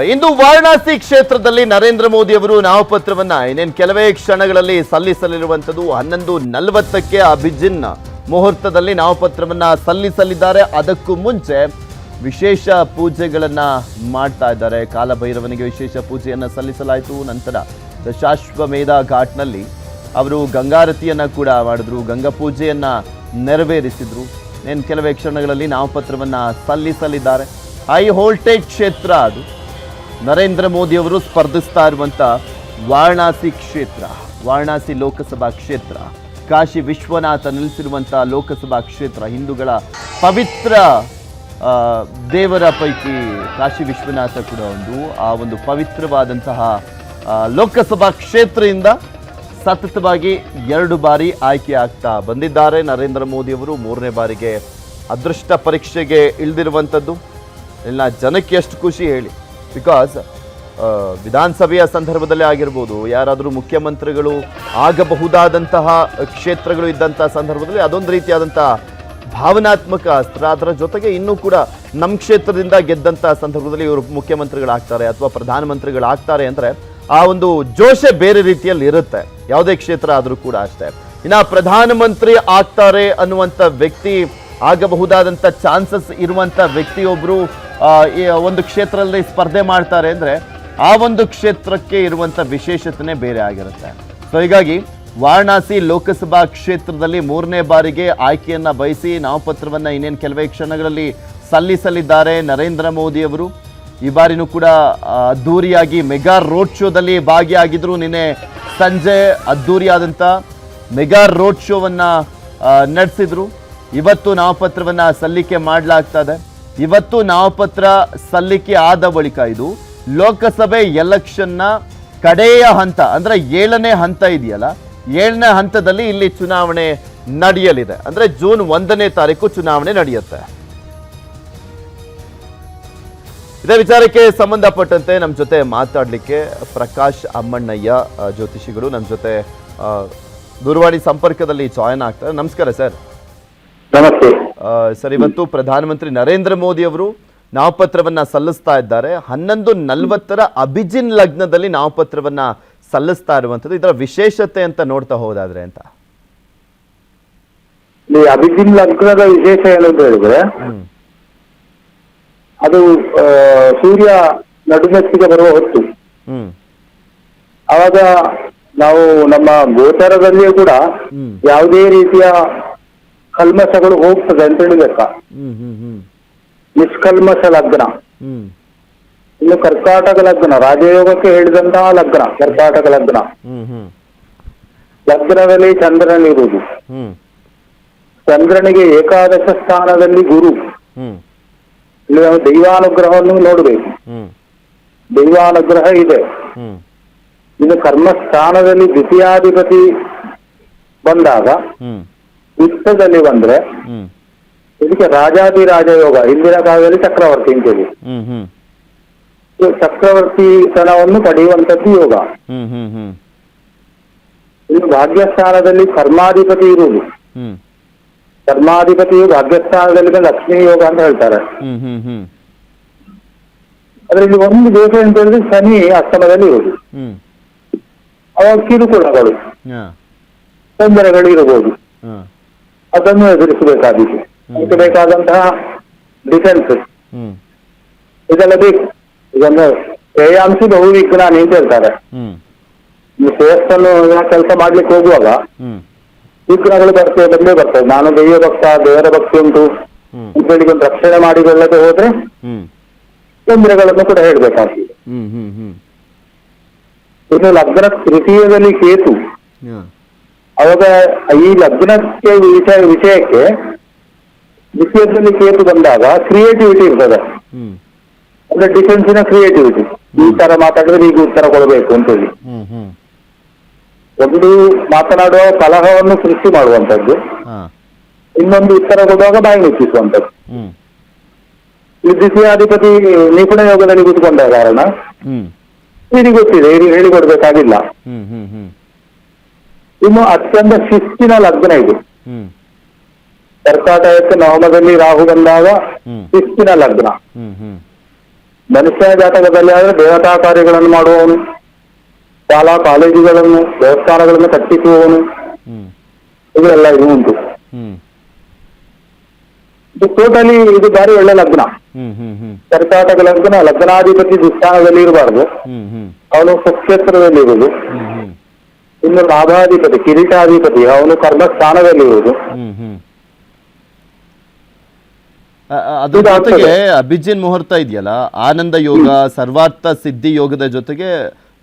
ಇಂದು ವಾರಣಾಸಿ ಕ್ಷೇತ್ರದಲ್ಲಿ ನರೇಂದ್ರ ಮೋದಿ ಅವರು ನಾಮಪತ್ರವನ್ನ ಇನ್ನೇನು ಕೆಲವೇ ಕ್ಷಣಗಳಲ್ಲಿ ಸಲ್ಲಿಸಲಿರುವಂಥದ್ದು ಹನ್ನೊಂದು ನಲವತ್ತಕ್ಕೆ ಅಭಿಜಿನ್ ಮುಹೂರ್ತದಲ್ಲಿ ನಾಮಪತ್ರವನ್ನ ಸಲ್ಲಿಸಲಿದ್ದಾರೆ. ಅದಕ್ಕೂ ಮುಂಚೆ ವಿಶೇಷ ಪೂಜೆಗಳನ್ನ ಮಾಡ್ತಾ ಇದ್ದಾರೆ. ಕಾಲಭೈರವನಿಗೆ ವಿಶೇಷ ಪೂಜೆಯನ್ನ ಸಲ್ಲಿಸಲಾಯಿತು. ನಂತರ ದಶಾಶ್ವಮೇಧ ಘಾಟ್ನಲ್ಲಿ ಅವರು ಗಂಗಾರತಿಯನ್ನ ಕೂಡ ಮಾಡಿದ್ರು. ಗಂಗಾ ಪೂಜೆಯನ್ನ ನೆರವೇರಿಸಿದ್ರು. ಇನ್ನು ಕೆಲವೇ ಕ್ಷಣಗಳಲ್ಲಿ ನಾಮಪತ್ರವನ್ನ ಸಲ್ಲಿಸಲಿದ್ದಾರೆ. ಹೈ ವೋಲ್ಟೇಜ್ ಕ್ಷೇತ್ರ ಅದು. ನರೇಂದ್ರ ಮೋದಿ ಅವರು ಸ್ಪರ್ಧಿಸ್ತಾ ಇರುವಂಥ ವಾರಣಾಸಿ ಕ್ಷೇತ್ರ, ವಾರಣಾಸಿ ಲೋಕಸಭಾ ಕ್ಷೇತ್ರ, ಕಾಶಿ ವಿಶ್ವನಾಥ ನೆಲೆಸಿರುವಂಥ ಲೋಕಸಭಾ ಕ್ಷೇತ್ರ, ಹಿಂದೂಗಳ ಪವಿತ್ರ ದೇವರ ಪೈಕಿ ಕಾಶಿ ವಿಶ್ವನಾಥ ಕೂಡ ಒಂದು. ಆ ಒಂದು ಪವಿತ್ರವಾದಂತಹ ಲೋಕಸಭಾ ಕ್ಷೇತ್ರದಿಂದ ಸತತವಾಗಿ ಎರಡು ಬಾರಿ ಆಯ್ಕೆ ಆಗ್ತಾ ಬಂದಿದ್ದಾರೆ ನರೇಂದ್ರ ಮೋದಿ ಅವರು. ಮೂರನೇ ಬಾರಿಗೆ ಅದೃಷ್ಟ ಪರೀಕ್ಷೆಗೆ ಇಳಿದಿರುವಂಥದ್ದು ಎಲ್ಲ ಜನಕ್ಕೆ ಎಷ್ಟು ಖುಷಿ ಹೇಳಿ. ಬಿಕಾಸ್ ವಿಧಾನಸಭೆಯ ಸಂದರ್ಭದಲ್ಲೇ ಆಗಿರ್ಬೋದು, ಯಾರಾದರೂ ಮುಖ್ಯಮಂತ್ರಿಗಳು ಆಗಬಹುದಾದಂತಹ ಕ್ಷೇತ್ರಗಳು ಇದ್ದಂಥ ಸಂದರ್ಭದಲ್ಲಿ ಅದೊಂದು ರೀತಿಯಾದಂಥ ಭಾವನಾತ್ಮಕ ಅಸ್ತ್ರ. ಅದರ ಜೊತೆಗೆ ಇನ್ನೂ ಕೂಡ ನಮ್ಮ ಕ್ಷೇತ್ರದಿಂದ ಗೆದ್ದಂಥ ಸಂದರ್ಭದಲ್ಲಿ ಇವರು ಮುಖ್ಯಮಂತ್ರಿಗಳಾಗ್ತಾರೆ ಅಥವಾ ಪ್ರಧಾನಮಂತ್ರಿಗಳಾಗ್ತಾರೆ ಅಂದರೆ ಆ ಒಂದು ಜೋಶೆ ಬೇರೆ ರೀತಿಯಲ್ಲಿ ಇರುತ್ತೆ. ಯಾವುದೇ ಕ್ಷೇತ್ರ ಆದರೂ ಕೂಡ ಅಷ್ಟೆ. ಇನ್ನು ಪ್ರಧಾನಮಂತ್ರಿ ಆಗ್ತಾರೆ ಅನ್ನುವಂಥ ವ್ಯಕ್ತಿ ಆಗಬಹುದಾದಂಥ ಚಾನ್ಸಸ್ ಇರುವಂಥ ವ್ಯಕ್ತಿಯೊಬ್ಬರು ಒಂದು ಕ್ಷೇತ್ರದಲ್ಲಿ ಸ್ಪರ್ಧೆ ಮಾಡ್ತಾರೆ ಅಂದರೆ ಆ ಒಂದು ಕ್ಷೇತ್ರಕ್ಕೆ ಇರುವಂಥ ವಿಶೇಷತೆನೇ ಬೇರೆ ಆಗಿರುತ್ತೆ. ಸೊ ಹೀಗಾಗಿ ವಾರಣಾಸಿ ಲೋಕಸಭಾ ಕ್ಷೇತ್ರದಲ್ಲಿ ಮೂರನೇ ಬಾರಿಗೆ ಆಯ್ಕೆಯನ್ನು ಬಯಸಿ ನಾಮಪತ್ರವನ್ನು ಇನ್ನೇನು ಕೆಲವೇ ಕ್ಷಣಗಳಲ್ಲಿ ಸಲ್ಲಿಸಲಿದ್ದಾರೆ ನರೇಂದ್ರ ಮೋದಿಯವರು ಈ ಬಾರಿನೂ ಕೂಡ ಅದ್ದೂರಿಯಾಗಿ ಮೆಗಾ ರೋಡ್ ಶೋದಲ್ಲಿ ಭಾಗಿಯಾಗಿದ್ರು ನಿನ್ನೆ ಸಂಜೆ ಅದ್ಧೂರಿಯಾದಂಥ ಮೆಗಾ ರೋಡ್ ಶೋವನ್ನು ನಡೆಸಿದ್ರು. ಇವತ್ತು ನಾಮಪತ್ರವನ್ನು ಸಲ್ಲಿಕೆ ಮಾಡಲಾಗ್ತದೆ ಇವತ್ತು ನಾಮಪತ್ರ ಸಲ್ಲಿಕೆ ಆದ ಬಳಿಕ ಇದು ಲೋಕಸಭೆ ಎಲೆಕ್ಷನ್ನ ಕಡೆಯ ಹಂತ, ಅಂದರೆ ಏಳನೇ ಹಂತ ಇದೆಯಲ್ಲ, ಏಳನೇ ಹಂತದಲ್ಲಿ ಇಲ್ಲಿ ಚುನಾವಣೆ ನಡೆಯಲಿದೆ. ಅಂದರೆ ಜೂನ್ ಒಂದನೇ ತಾರೀಕು ಚುನಾವಣೆ ನಡೆಯುತ್ತೆ. ಇದೇ ವಿಚಾರಕ್ಕೆ ಸಂಬಂಧಪಟ್ಟಂತೆ ನಮ್ಮ ಜೊತೆ ಮಾತಾಡಲಿಕ್ಕೆ ಪ್ರಕಾಶ್ ಅಮ್ಮಣ್ಣಯ್ಯ ಜ್ಯೋತಿಷಿಗಳು. ನಮ್ಮ ಜೊತೆ ದೂರವಾಣಿ ಸಂಪರ್ಕದಲ್ಲಿ ಜಾಯ್ನ್ ಆಗ್ತಾರೆ. ನಮಸ್ಕಾರ ಸರ್ ನಮಸ್ತೆ. ಸರ್ ಇವತ್ತು ಪ್ರಧಾನಮಂತ್ರಿ ನರೇಂದ್ರ ಮೋದಿ ಅವರು ನಾಮಪತ್ರವನ್ನ ಸಲ್ಲಿಸ್ತಾ ಇದ್ದಾರೆ. ಹನ್ನೊಂದು ನಲ್ವತ್ತರ ಅಭಿಜಿನ್ ಲಗ್ನದಲ್ಲಿ ನಾಮಪತ್ರವನ್ನ ಸಲ್ಲಿಸ್ತಾ ಇರುವಂತದ್ದು ಇದರ ವಿಶೇಷತೆ ಅಂತ ನೋಡ್ತಾ ಹೋದಾದ್ರೆ ಅಂತ. ಈ ಅಭಿಜಿನ್ ಲಗ್ನದ ವಿಶೇಷ ಏನು ಅಂತ ಹೇಳಿದ್ರೆ ಅದು ಆ, ಸೂರ್ಯ ನಡುಮೆತ್ತಿಗೆ ಬರುವ ಹೊತ್ತು. ಹ್ಮ್. ಆವಾಗ ನಾವು ನಮ್ಮ ಗೋಚರದಲ್ಲಿಯೂ ಕೂಡ ಹ್ಮ್. ಯಾವುದೇ ರೀತಿಯ ಕಲ್ಮಶಗಳು ಹೋಗ್ತದೆ ಅಂತ ಹೇಳಬೇಕ? ಹ್ಮ್ ಹ್ಮ್ ಹ್ಮ್. ನಿಷ್ಕಲ್ಮಶ ಲಗ್ನ. ಹ್ಮ್. ಇನ್ನು ಕರ್ಕಾಟಕ ಲಗ್ನ ರಾಜಯೋಗಕ್ಕೆ ಹೇಳಿದಂತಹ ಲಗ್ನ ಕರ್ಕಾಟಕ ಲಗ್ನ. ಹ್ಮ್ ಹ್ಮ್. ಲಗ್ನದಲ್ಲಿ ಚಂದ್ರನಿರುವುದು. ಹ್ಮ್. ಚಂದ್ರನಿಗೆ ಏಕಾದಶ ಸ್ಥಾನದಲ್ಲಿ ಗುರು. ಹ್ಮ್. ಇಲ್ಲಿ ನಾವು ದೈವಾನುಗ್ರಹವನ್ನು ನೋಡಬೇಕು. ಹ್ಮ್. ದೈವಾನುಗ್ರಹ ಇದೆ. ಹ್ಮ್. ಇನ್ನು ಕರ್ಮಸ್ಥಾನದಲ್ಲಿ ದ್ವಿತೀಯಾಧಿಪತಿ ಬಂದಾಗ ಹ್ಮ್. ಯುದ್ಧದಲ್ಲಿ ಬಂದ್ರೆ ಇದಕ್ಕೆ ರಾಜಾದಿರಾಜ ಯೋಗ ಹಿಂದಿನ ಕಾಲದಲ್ಲಿ ಚಕ್ರವರ್ತಿ ಅಂತೇಳಿ. ಚಕ್ರವರ್ತಿ ತನವನ್ನು ಪಡೆಯುವಂತದ್ದು ಯೋಗ. ಇನ್ನು ಭಾಗ್ಯಸ್ಥಾನದಲ್ಲಿ ಕರ್ಮಾಧಿಪತಿ ಇರುವುದು. ಕರ್ಮಾಧಿಪತಿಯು ಭಾಗ್ಯಸ್ಥಾನದಲ್ಲಿ ಲಕ್ಷ್ಮಿ ಯೋಗ ಅಂತ ಹೇಳ್ತಾರೆ. ಅದರಲ್ಲಿ ಒಂದು ದೋಷ ಅಂತ ಹೇಳಿದ್ರೆ ಶನಿ ಅಸ್ತಮದಲ್ಲಿ ಇರುವುದು. ಅವಾಗ ಕಿರುಕುಳಗಳು. ತೊಂದರೆಗಳು ಇರಬಹುದು. ಅದನ್ನು ಎದುರಿಸಬೇಕಾದೀತು. ಅದಕ್ಕೆ ಬೇಕಾದಂತಹ ಡಿಫೆನ್ಸ್ ಇದೆಲ್ಲ ಬೇಕು ಇದನ್ನು ಶ್ರೇಯಾಂಸಿ ಬಹು ವಿಜ್ಞಾನಿ ಅಂತ ಹೇಳ್ತಾರೆ. ಶ್ರೇಯಸ್ಸನ್ನು ಕೆಲಸ ಮಾಡ್ಲಿಕ್ಕೆ ಹೋಗುವಾಗ ವಿಘ್ನಗಳು ಬರ್ತವೆ ಬಂದೇ ಬರ್ತವೆ. ನಾನು ದೈವ ಭಕ್ತ ದೇವರ ಭಕ್ತಿ ಉಂಟು. ಅಂತೇಳಿ ಒಂದು ರಕ್ಷಣೆ ಮಾಡಿಕೊಳ್ಳದೆ ಹೋದ್ರೆ ತೊಂದರೆಗಳನ್ನು ಕೂಡ ಹೇಳ್ಬೇಕಾಗ್ತದೆ. ಇನ್ನು ಲಗ್ನ ತೃತೀಯದಲ್ಲಿ ಕೇತು ಅವಾಗ ಈ ಲಗ್ನಕ್ಕೆ ವಿಷಯ ವಿಷಯಕ್ಕೆ ವಿಷಯದಲ್ಲಿ ಕೇತು ಬಂದಾಗ ಕ್ರಿಯೇಟಿವಿಟಿ ಇರ್ತದೆ. ಅಂದ್ರೆ ಡಿಫೆನ್ಸಿನ ಕ್ರಿಯೇಟಿವಿಟಿ ಈ ತರ ಮಾತಾಡಿದ್ರೆ ಈಗ ಉತ್ತರ ಕೊಡಬೇಕು ಅಂತ ಹೇಳಿ ಒಂದು ಮಾತನಾಡುವ ಕಲಹವನ್ನು ಸೃಷ್ಟಿ ಮಾಡುವಂತದ್ದು ಇನ್ನೊಂದು ಉತ್ತರ ಕೊಡುವಾಗ ಬಾಯಿ ಮುಚ್ಚಿಸುವಂತದ್ದು ಈ ದ್ವಿತೀಯಾಧಿಪತಿ ನಿಪುಣ ಯೋಗದಲ್ಲಿ ಕೂತ್ಕೊಂಡ ಕಾರಣ. ಹ್ಮ್. ಇದು ಗೊತ್ತಿದೆ ಇದು ಹೇಳಿಕೊಡ್ಬೇಕಾಗಿಲ್ಲ ಹ್ಮ್ ಹ್ಮ್ ಹ್ಮ್. ಇನ್ನು ಅತ್ಯಂತ ಶಿಸ್ತಿನ ಲಗ್ನ ಇದು. ಕರ್ಕಾಟಕಕ್ಕೆ ನವಮದಲ್ಲಿ ರಾಹು ಬಂದಾಗ ಶಿಸ್ತಿನ ಲಗ್ನ. ಹ್ಮ್ ಹ್ಮ್. ಮನುಷ್ಯ ಜಾತಕದಲ್ಲಿ ಆದ್ರೆ ದೇವತಾ ಕಾರ್ಯಗಳನ್ನು ಮಾಡುವವನು ಶಾಲಾ ಕಾಲೇಜುಗಳನ್ನು ದೇವಸ್ಥಾನಗಳನ್ನು ಕಟ್ಟಿಸುವವನು. ಇದೆಲ್ಲ ಇದು ಉಂಟು. ಇದು ಟೋಟಲಿ ಇದು ಬಾರಿ ಒಳ್ಳೆ ಲಗ್ನ. ಹ್ಮ್ ಹ್ಮ್ ಹ್ಮ್. ಕರ್ಕಾಟಕ ಲಗ್ನ ಲಗ್ನಾಧಿಪತಿ ದುಸ್ಥಾನದಲ್ಲಿ ಇರಬಾರ್ದು. ಅವನು ಸ್ವಕ್ಷೇತ್ರದಲ್ಲಿ ಇರುವುದು. ಇನ್ನು ಲಾಭಾಧಿಪತಿ ಕಿರೀಟಾಧಿಪತಿ ಅವನು ಕರ್ಮಸ್ಥಾನದಲ್ಲಿ ಇರುವುದು ಹ್ಮ್. ಅದ್ರ ಜೊತೆಗೆ ಅಭಿಜಿನ್ ಮುಹೂರ್ತ ಇದೆಯಲ್ಲ ಆನಂದ ಯೋಗ ಸರ್ವಾರ್ಥ ಸಿದ್ಧಿ ಯೋಗದ ಜೊತೆಗೆ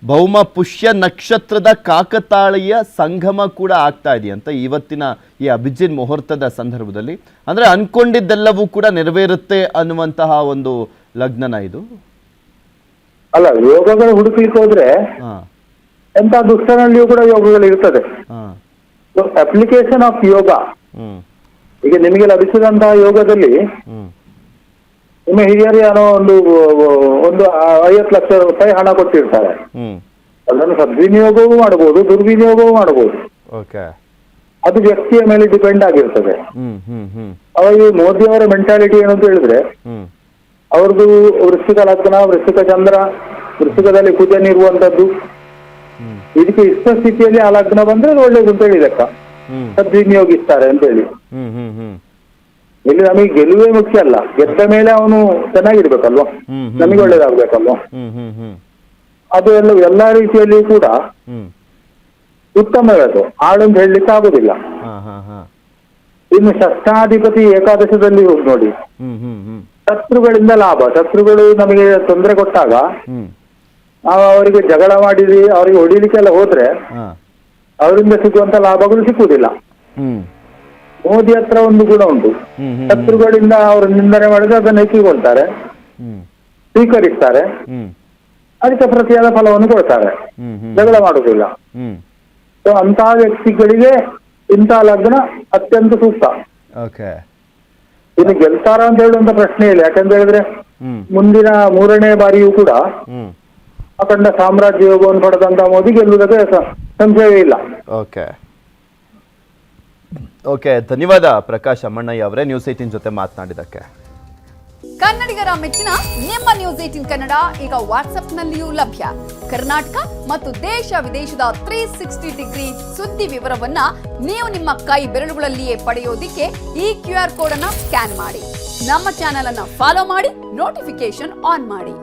ಭೌಮ ಪುಷ್ಯ ನಕ್ಷತ್ರದ ಕಾಕತಾಳೀಯ ಸಂಗಮ ಕೂಡ ಆಗ್ತಾ ಇದೆಯಂತ ಇವತ್ತಿನ ಈ ಅಭಿಜಿನ್ ಮುಹೂರ್ತದ ಸಂದರ್ಭದಲ್ಲಿ. ಅಂದ್ರೆ ಅನ್ಕೊಂಡಿದ್ದೆಲ್ಲವೂ ಕೂಡ ನೆರವೇರುತ್ತೆ ಅನ್ನುವಂತಹ ಒಂದು ಲಗ್ನನ ಇದು. ಅಲ್ಲ ಯೋಗಗಳು ಹುಡುಕ್ಲಿಕ್ಕೆ ಹೋದ್ರೆ ಹಾ. ಎಂತ ದುಷ್ಟನಲ್ಲಿಯೂ ಕೂಡ ಯೋಗಗಳು ಇರ್ತದೆ ಅಪ್ಲಿಕೇಶನ್ ಆಫ್ ಯೋಗ ಈಗ ನಿಮಗೆ ಲಭಿಸಿದಂತಹ ಯೋಗದಲ್ಲಿ ನಿಮ್ಮ ಹಿರಿಯರು ಏನೋ ಒಂದು ಒಂದು ಐವತ್ತು ಲಕ್ಷ ರೂಪಾಯಿ ಹಣ ಕೊಟ್ಟಿರ್ತಾರೆ. ಅದನ್ನು ಸದ್ವಿನಿಯೋಗವೂ ಮಾಡಬಹುದು ದುರ್ವಿನಿಯೋಗವೂ ಮಾಡಬಹುದು. ಅದು ವ್ಯಕ್ತಿಯ ಮೇಲೆ ಡಿಪೆಂಡ್ ಆಗಿರ್ತದೆ. ಅವಾಗ ಈ ಮೋದಿ ಅವರ ಮೆಂಟಾಲಿಟಿ ಏನು ಅಂತ ಹೇಳಿದ್ರೆ ಅವ್ರದ್ದು ವೃಶ್ಚಿಕ ಲಗ್ನ ವೃಶ್ಚಿಕ ಚಂದ್ರ ವೃಶ್ಚಿಕದಲ್ಲಿ ಹ್ಮ್ ಇದಕ್ಕೆ ಇಷ್ಟ ಸ್ಥಿತಿಯಲ್ಲಿ ಆ ಲಗ್ನ ಬಂದ್ರೆ ಅದು ಒಳ್ಳೇದು ಅಂತ ಹೇಳಿ ಲೆಕ್ಕ ಸದ್ವಿನಿಯೋಗಿಸ್ತಾರೆ ಅಂತ ಹೇಳಿ. ಇಲ್ಲಿ ನಮಗೆ ಗೆಲುವೇ ಮುಖ್ಯ ಅಲ್ಲ. ಗೆದ್ದ ಮೇಲೆ ಅವನು ಚೆನ್ನಾಗಿರ್ಬೇಕಲ್ವಾ? ನಮಗೆ ಒಳ್ಳೇದಾಗ್ಬೇಕಲ್ವಾ? ಅದು ಎಲ್ಲ ಎಲ್ಲಾ ರೀತಿಯಲ್ಲಿ ಕೂಡ ಉತ್ತಮವೇ ಅದು ಆಳು ಅಂತ ಹೇಳಲಿಕ್ಕೆ ಆಗುದಿಲ್ಲ. ಇನ್ನು ಷಷ್ಠಾಧಿಪತಿ ಏಕಾದಶದಲ್ಲಿ ಹೋಗಿ ನೋಡಿ. ಶತ್ರುಗಳಿಂದ ಲಾಭ. ಶತ್ರುಗಳು ನಮಗೆ ತೊಂದರೆ ಕೊಟ್ಟಾಗ ನಾವು ಅವರಿಗೆ ಜಗಳ ಮಾಡಿದ್ವಿ ಅವರಿಗೆ ಹೊಡಿಲಿಕ್ಕೆಲ್ಲ ಹೋದ್ರೆ ಹಾ. ಅವರಿಂದ ಸಿಗುವಂತ ಲಾಭಗಳು ಸಿಕ್ಕುವುದಿಲ್ಲ. ಹ್ಮ್. ಮೋದಿ ಹತ್ರ ಒಂದು ಗುಣ ಉಂಟು. ಹ್ಮ್ ಹ್ಮ್ ಶತ್ರುಗಳಿಂದ ಅವರು ನಿಂದನೆ ಮಾಡಿದ್ರೆ ಅದನ್ನು ಎಕ್ಕಿಕೊಳ್ತಾರೆ ಹ್ಮ್. ಸ್ವೀಕರಿಸ್ತಾರೆ. ಹ್ಮ್. ಅದಕ್ಕೆ ಪ್ರತಿಯಾದ ಫಲವನ್ನು ಕೊಡ್ತಾರೆ. ಹ್ಮ್ ಹ್ಮ್. ಜಗಳ ಮಾಡುವುದಿಲ್ಲ. ಹ್ಮ್. ಸೊ ಅಂತಹ ವ್ಯಕ್ತಿಗಳಿಗೆ ಇಂತಹ ಲಗ್ನ ಅತ್ಯಂತ ಸೂಕ್ತ. ಓಕೆ. ಇನ್ನು ಗೆಲ್ತಾರ ಅಂತ ಹೇಳುವಂತ ಪ್ರಶ್ನೆ ಇಲ್ಲ. ಯಾಕಂತ ಹೇಳಿದ್ರೆ ಹ್ಮ್. ಮುಂದಿನ ಮೂರನೇ ಬಾರಿಯೂ ಕೂಡ ಹ್ಮ್. ಅಖಂಡ ಸಾಮ್ರಾಜ್ಯ ಯೋಗವನ್ನು ಪಡೆದಂತಹ ಮೋದಿ ಗೆಲ್ಲುವುದಕ್ಕೆ ಸಂಶಯವೇ ಇಲ್ಲ. ಓಕೆ. ಓಕೆ ಧನ್ಯವಾದ ಪ್ರಕಾಶ್ ಅಮ್ಮಣ್ಣಯ್ಯ ಅವರೇ ನ್ಯೂಸ್ ಏಟಿನ್ ಜೊತೆ ಮಾತನಾಡಿದಕ್ಕೆ ಕನ್ನಡಿಗರ ಮೆಚ್ಚಿನ ನಿಮ್ಮ ನ್ಯೂಸ್ ಏಟಿನ್ ಕನ್ನಡ ಈಗ ವಾಟ್ಸ್ಆಪ್ನಲ್ಲಿಯೂ ಲಭ್ಯ. ಕರ್ನಾಟಕ ಮತ್ತು ದೇಶ ವಿದೇಶದ ತ್ರೀ ಸಿಕ್ಸ್ಟಿ ಡಿಗ್ರಿ ಸುದ್ದಿ ವಿವರವನ್ನ ನೀವು ನಿಮ್ಮ ಕೈ ಬೆರಳುಗಳಲ್ಲಿಯೇ ಪಡೆಯೋದಿಕ್ಕೆ ಈ ಕ್ಯೂ ಆರ್ ಕೋಡ್ ಅನ್ನ ಸ್ಕ್ಯಾನ್ ಮಾಡಿ. ನಮ್ಮ ಚಾನೆಲ್ ಅನ್ನ ಫಾಲೋ ಮಾಡಿ ನೋಟಿಫಿಕೇಶನ್ ಆನ್ ಮಾಡಿ.